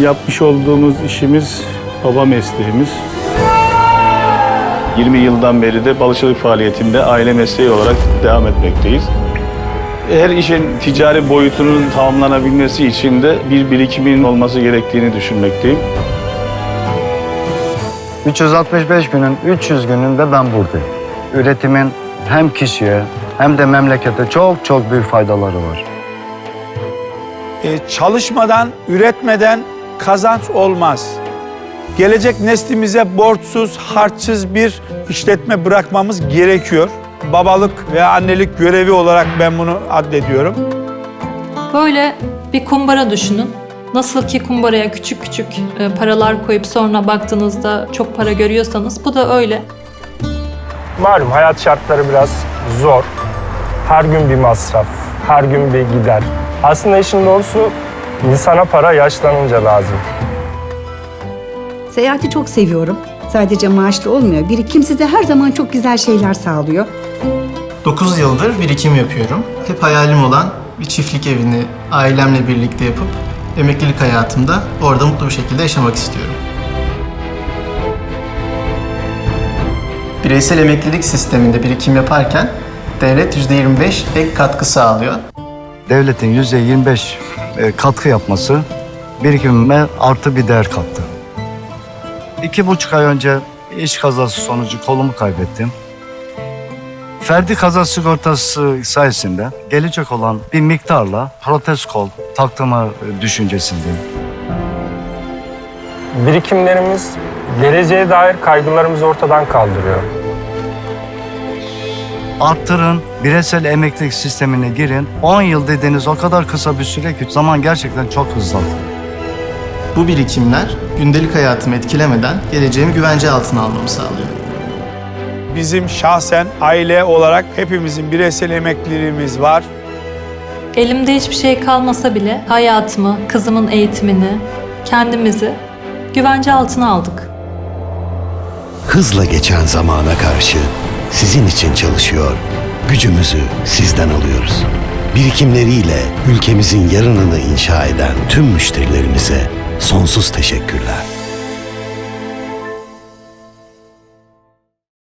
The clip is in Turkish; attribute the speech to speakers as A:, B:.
A: Yapmış olduğumuz işimiz baba mesleğimiz. 20 yıldan beri de balıkçılık faaliyetinde aile mesleği olarak devam etmekteyiz. Her işin ticari boyutunun tamamlanabilmesi için de bir birikimin olması gerektiğini düşünmekteyim.
B: 365 günün 300 gününde ben buradayım. Üretimin hem kişiye hem de memlekete çok çok büyük faydaları var.
C: E, çalışmadan, üretmeden kazanç olmaz. Gelecek neslimize borçsuz, harçsız bir işletme bırakmamız gerekiyor. Babalık ve annelik görevi olarak ben bunu addediyorum.
D: Böyle bir kumbara düşünün. Nasıl ki kumbaraya küçük küçük e, paralar koyup sonra baktığınızda çok para görüyorsanız bu da öyle.
E: Malum hayat şartları biraz zor. Her gün bir masraf, her gün bir gider. Aslında işin doğrusu insana para yaşlanınca lazım.
F: Seyahati çok seviyorum. Sadece maaşlı olmuyor. Birikim size her zaman çok güzel şeyler sağlıyor.
G: 9 yıldır birikim yapıyorum. Hep hayalim olan bir çiftlik evini ailemle birlikte yapıp emeklilik hayatımda orada mutlu bir şekilde yaşamak istiyorum. Bireysel emeklilik sisteminde birikim yaparken devlet %25 ek katkı sağlıyor.
B: Devletin yüzde 25 e, katkı yapması birikimime artı bir değer kattı. İki buçuk ay önce iş kazası sonucu kolumu kaybettim. Ferdi kaza sigortası sayesinde gelecek olan bir miktarla protez kol taktığımı e, düşüncesindeyim.
E: Birikimlerimiz geleceğe dair kaygılarımızı ortadan kaldırıyor.
B: Arttırın, bireysel emeklilik sistemine girin. 10 yıl dediğiniz o kadar kısa bir süre ki zaman gerçekten çok hızlı.
G: Bu birikimler gündelik hayatımı etkilemeden geleceğimi güvence altına almamı sağlıyor.
C: Bizim şahsen aile olarak hepimizin bireysel emekliliğimiz var.
D: Elimde hiçbir şey kalmasa bile hayatımı, kızımın eğitimini, kendimizi güvence altına aldık.
H: Hızla geçen zamana karşı sizin için çalışıyor, gücümüzü sizden alıyoruz. Birikimleriyle ülkemizin yarınını inşa eden tüm müşterilerimize sonsuz teşekkürler.